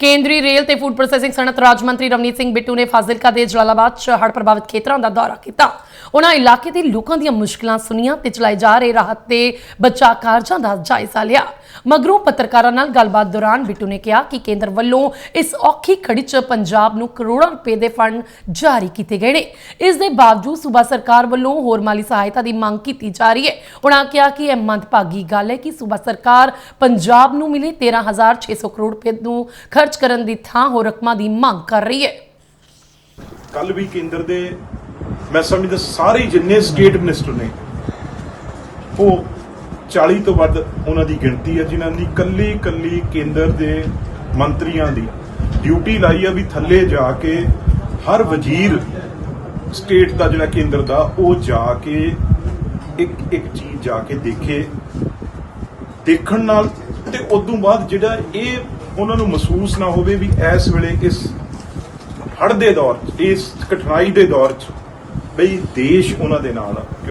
ਕੇਂਦਰੀ ਰੇਲ ਤੇ food processing ਸਨਅਤ ਰਾਜ ਮੰਤਰੀ ਰਵਨੀਤ ਸਿੰਘ ਬਿੱਟੂ ਨੇ ਫਾਜ਼ਿਲਕਾ ਦੇ ਜਲਾਲਾਬਾਦ ਚ ਹੜ੍ਹ ਪ੍ਰਭਾਵਿਤ ਖੇਤਰਾਂ ਦਾ ਦੌਰਾ ਕੀਤਾ। ਉਹਨਾਂ ਇਲਾਕੇ ਦੇ ਲੋਕਾਂ ਦੀਆਂ ਮੁਸ਼ਕਲਾਂ ਸੁਣੀਆਂ ਤੇ ਚਲਾਏ ਜਾ ਰਹੇ ਰਾਹਤ ਤੇ ਬਚਾਅ ਕਾਰਜਾਂ ਦਾ ਜਾਇਜ਼ਾ ਲਿਆ। ਮਗਰੋਂ ਪੱਤਰਕਾਰਾਂ ਨਾਲ ਗੱਲਬਾਤ ਦੌਰਾਨ ਬਿੱਟੂ ਨੇ ਕਿਹਾ ਕਿ ਕੇਂਦਰ ਵੱਲੋਂ ਇਸ ਔਖੀ ਖੜੀ 'ਚ ਪੰਜਾਬ ਨੂੰ ਕਰੋੜਾਂ ਰੁਪਏ ਦੇ ਫੰਡ ਜਾਰੀ ਕੀਤੇ ਗਏ ਨੇ। ਇਸ ਦੇ ਬਾਵਜੂਦ ਸੂਬਾ ਸਰਕਾਰ ਵੱਲੋਂ ਹੋਰ ਮਾਲੀ ਸਹਾਇਤਾ ਦੀ ਮੰਗ ਕੀਤੀ ਜਾ ਰਹੀ ਹੈ। ਉਹਨਾਂ ਕਿਹਾ ਕਿ ਇਹ ਮੰਦਭਾਗੀ ਗੱਲ ਹੈ ਕਿ ਸੂਬਾ ਸਰਕਾਰ ਪੰਜਾਬ ਨੂੰ ਮਿਲੇ 13600 ਕਰੋੜ ਰੁਪਏ ਨੂੰ ਖਰਚ ਕਰਨ ਦੀ ਥਾਂ ਹੋਰ ਰਕਮਾਂ ਦੀ ਮੰਗ ਕਰ ਰਹੀ ਹੈ। ਕੱਲ ਵੀ ਕੇਂਦਰ ਦੇ, ਮੈਂ ਸਮਝਦਾ ਸਾਰੇ ਜਿੰਨੇ ਸਟੇਟ ਮਿਨਿਸਟਰ ਨੇ, ਉਹ 40 ਤੋਂ ਵੱਧ ਉਹਨਾਂ ਦੀ ਗਿਣਤੀ ਹੈ, ਜਿਨ੍ਹਾਂ ਦੀ ਕੱਲੀ ਕੱਲੀ ਕੇਂਦਰ ਦੇ ਮੰਤਰੀਆਂ ਦੀ ਡਿਊਟੀ ਲਾਈ ਆ ਵੀ ਥੱਲੇ ਜਾ ਕੇ ਹਰ ਵਜ਼ੀਰ ਸਟੇਟ ਦਾ ਜਿਹੜਾ ਕੇਂਦਰ ਦਾ, ਉਹ ਜਾ ਕੇ ਇੱਕ ਇੱਕ ਚੀਜ਼ ਜਾ ਕੇ ਦੇਖੇ। ਦੇਖਣ ਨਾਲ ਤੇ ਉਦੋਂ ਬਾਅਦ ਜਿਹੜਾ ਇਹ ਉਹਨਾਂ ਨੂੰ ਮਹਿਸੂਸ ਨਾ ਹੋਵੇ ਵੀ ਇਸ ਵੇਲੇ ਇਸ ਹੜ੍ਹ ਦੇ ਦੌਰ 'ਚ, ਇਸ ਕਠਿਨਾਈ ਦੇ ਦੌਰ 'ਚ ਬਈ ਦੇਸ਼ ਉਹਨਾਂ ਦੇ ਨਾਲ ਆ।